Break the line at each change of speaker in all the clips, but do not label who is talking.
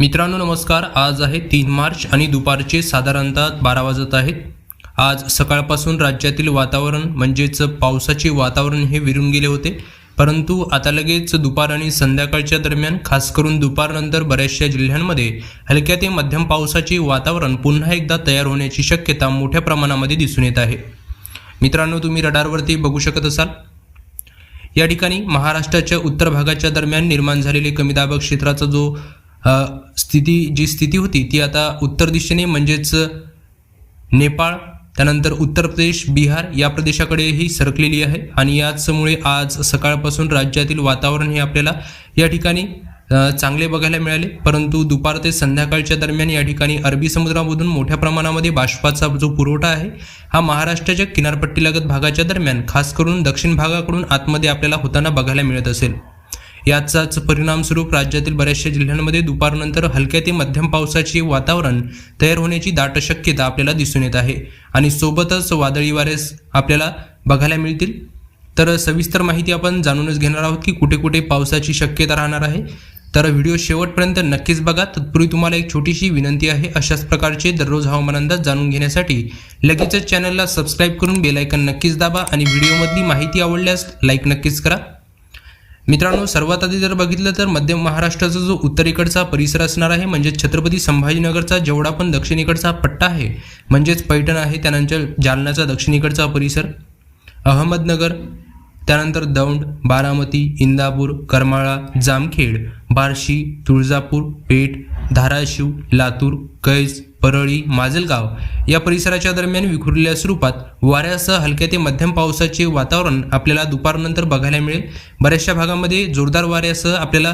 मित्रांनो नमस्कार. आज आहे तीन मार्च आणि दुपारचे साधारणतः बारा वाजत आहेत. आज सकाळपासून राज्यातील वातावरण म्हणजेच पावसाचे वातावरण हे विरून गेले होते. परंतु आता लगेच दुपार आणि संध्याकाळच्या दरम्यान खास करून दुपारनंतर बऱ्याचशा जिल्ह्यांमध्ये हलक्या ते मध्यम पावसाचे वातावरण पुन्हा एकदा तयार होण्याची शक्यता मोठ्या प्रमाणामध्ये दिसून येत आहे. मित्रांनो तुम्ही रडारवरती बघू शकत असाल. या ठिकाणी महाराष्ट्राच्या उत्तर भागाच्या दरम्यान निर्माण झालेले कमी दाबक क्षेत्राचा जो स्थिती जी स्थिती होती ती आता उत्तर दिशेने म्हणजेच नेपाळ त्यानंतर उत्तर प्रदेश बिहार या प्रदेशाकडेही सरकलेली आहे. आणि याचमुळे आज सकाळपासून राज्यातील वातावरण हे आपल्याला या ठिकाणी चांगले बघायला मिळाले. परंतु दुपार ते संध्याकाळच्या दरम्यान या ठिकाणी अरबी समुद्रामधून मोठ्या प्रमाणामध्ये बाष्पाचा जो पुरवठा आहे हा महाराष्ट्राच्या किनारपट्टीलगत भागाच्या दरम्यान खास करून दक्षिण भागाकडून आतमध्ये आपल्याला होताना बघायला मिळत असेल. याचाच परिणाम स्वरूप राज्यातील बऱ्याचशा जिल्ह्यांमध्ये दुपारनंतर हलक्या ते मध्यम पावसाचे वातावरण तयार होण्याची दाट शक्यता आपल्याला दिसून येत आहे. आणि सोबतच वादळी वारेस आपल्याला बघायला मिळतील. तर सविस्तर माहिती आपण जाणूनच घेणार आहोत की कुठे कुठे पावसाची शक्यता राहणार आहे. तर व्हिडिओ शेवटपर्यंत नक्कीच बघा. तत्पूर्वी तुम्हाला एक छोटीशी विनंती आहे. अशाच प्रकारचे दररोज हवामान अंदाज जाणून घेण्यासाठी लगेचच चॅनलला सबस्क्राईब करून बेलायकन नक्कीच दाबा आणि व्हिडिओमधली माहिती आवडल्यास लाईक नक्कीच करा. मित्रांनो सर्वात आधी जर बघितलं तर मध्य महाराष्ट्राचा जो उत्तरेकडचा परिसर असणार आहे म्हणजेच छत्रपती संभाजीनगरचा जेवढा पण दक्षिणेकडचा पट्टा आहे म्हणजेच पैठण आहे त्यानंतर जालन्याचा दक्षिणेकडचा परिसर अहमदनगर त्यानंतर दौंड बारामती इंदापूर करमाळा जामखेड बार्शी तुळजापूर पेठ धाराशिव लातूर कैज परळी माजलगाव या परिसराच्या दरम्यान विखुरलेल्या स्वरूपात वाऱ्यासह हलक्या ते मध्यम पावसाचे वातावरण आपल्याला दुपारनंतर बघायला मिळेल. बऱ्याचशा भागामध्ये जोरदार वाऱ्यासह आपल्याला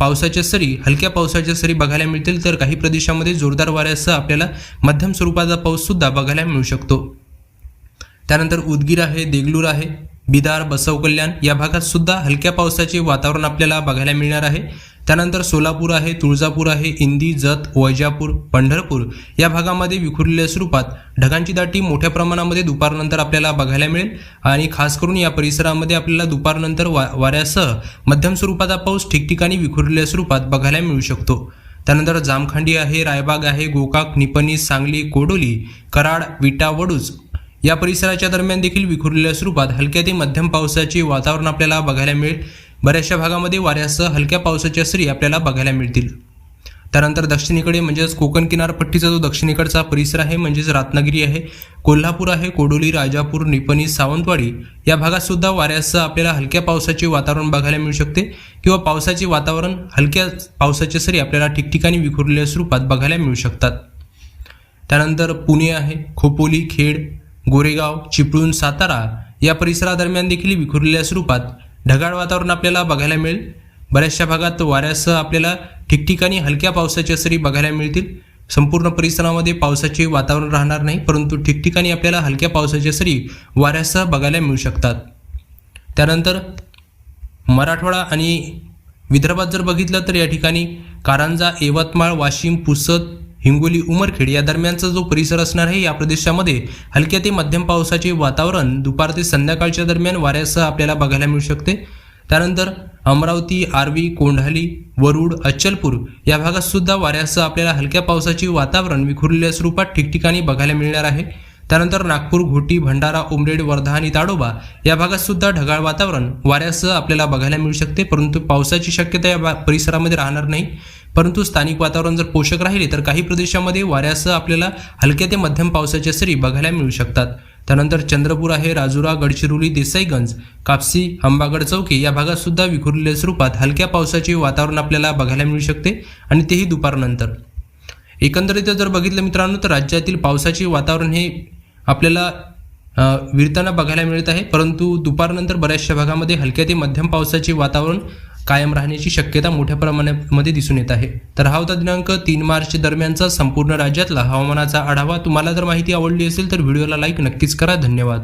पावसाच्या सरी हलक्या पावसाच्या सरी बघायला मिळतील तर काही प्रदेशामध्ये जोरदार वाऱ्यासह आपल्याला मध्यम स्वरूपाचा पाऊससुद्धा बघायला मिळू शकतो. त्यानंतर उदगीर आहे देगलूर आहे बिदार बसव कल्याण या भागात सुद्धा हलक्या पावसाचे वातावरण आपल्याला बघायला मिळणार आहे. त्यानंतर सोलापूर आहे तुळजापूर आहे इंदी जत वैजापूर पंढरपूर या भागामध्ये विखुरलेल्या स्वरूपात ढगांची दाटी मोठ्या प्रमाणामध्ये दुपारनंतर आपल्याला बघायला मिळेल. आणि खास करून या परिसरामध्ये आपल्याला दुपारनंतर वा वाऱ्यासह मध्यम स्वरूपाचा पाऊस ठिकठिकाणी विखुरलेल्या स्वरूपात बघायला मिळू शकतो. त्यानंतर जामखंडी आहे रायबाग आहे गोकाक निपणी सांगली कोडोली कराड विटा वडूज या परिसराच्या दरम्यान देखील विखुरलेल्या स्वरूपात हलक्या ते मध्यम पावसाचे वातावरण आपल्याला बघायला मिळेल. बऱ्याचशा भागामध्ये वाऱ्यासह हलक्या पावसाच्या सरी आपल्याला बघायला मिळतील. त्यानंतर दक्षिणेकडे म्हणजेच कोकण किनारपट्टीचा जो दक्षिणेकडचा परिसर आहे म्हणजेच रत्नागिरी आहे कोल्हापूर आहे कोडोली राजापूर निपणी सावंतवाडी या भागात सुद्धा वाऱ्यासह आपल्याला हलक्या पावसाचे वातावरण बघायला मिळू शकते किंवा पावसाचे वातावरण हलक्या पावसाच्या सरी आपल्याला ठिकठिकाणी विखुरलेल्या स्वरूपात बघायला मिळू शकतात. त्यानंतर पुणे आहे खोपोली खेड गोरेगाव चिपळूण सातारा या परिसरादरम्यान देखील विखुरलेल्या स्वरूपात ढगाळ वातावरण आपल्याला बघायला मिळेल. बऱ्याचशा भागात वाऱ्यासह आपल्याला ठिकठिकाणी हलक्या पावसाच्या सरी बघायला मिळतील. संपूर्ण परिसरामध्ये पावसाचे वातावरण राहणार नाही परंतु ठिकठिकाणी आपल्याला हलक्या पावसाच्या सरी वाऱ्यासह बघायला मिळू शकतात. त्यानंतर मराठवाडा आणि विदर्भात जर बघितलं तर या ठिकाणी कारंजा यवतमाळ वाशिम पुसद हिंगोली उमरखेड या दरम्यानचा जो परिसर असणार आहे या प्रदेशामध्ये हलक्या ते मध्यम पावसाचे वातावरण दुपार ते संध्याकाळच्या दरम्यान वाऱ्यासह आपल्याला बघायला मिळू शकते. त्यानंतर अमरावती आर्वी कोंढाली वरुड अच्चलपूर या भागात सुद्धा वाऱ्यासह आपल्याला हलक्या पावसाचे वातावरण विखुरलेल्या स्वरूपात ठिकठिकाणी बघायला मिळणार आहे. त्यानंतर नागपूर घोटी भंडारा उमरेड वर्धा आणि ताडोबा या भागात सुद्धा ढगाळ वातावरण वाऱ्यासह आपल्याला बघायला मिळू शकते परंतु पावसाची शक्यता या परिसरामध्ये राहणार नाही. परंतु स्थानिक वातावरण जर पोषक राहिले तर काही प्रदेशामध्ये वाऱ्यासह आपल्याला हलक्या ते मध्यम पावसाच्या सरी बघायला मिळू शकतात. त्यानंतर चंद्रपूर आहे राजुरा गडचिरोली देसाईगंज कापसी अंबागड चौकी या भागात सुद्धा विखुरलेल्या स्वरूपात हलक्या पावसाचे वातावरण आपल्याला बघायला मिळू शकते आणि तेही दुपारनंतर. एकंदरीत जर बघितलं मित्रांनो तर राज्यातील पावसाचे वातावरण हे आपल्याला विरताना बघायला मिळत आहे. परंतु दुपारनंतर बऱ्याचशा भागामध्ये हलक्या ते मध्यम पावसाचे वातावरण कायम राहण्याची शक्यता मोठ्या प्रमाणामध्ये दिसून येत आहे. तर हा होता दिनांक तीन मार्च दरम्यानचा संपूर्ण राज्यातला हवामानाचा आढावा. तुम्हाला जर माहिती आवडली असेल तर व्हिडिओला लाईक नक्कीच करा. धन्यवाद.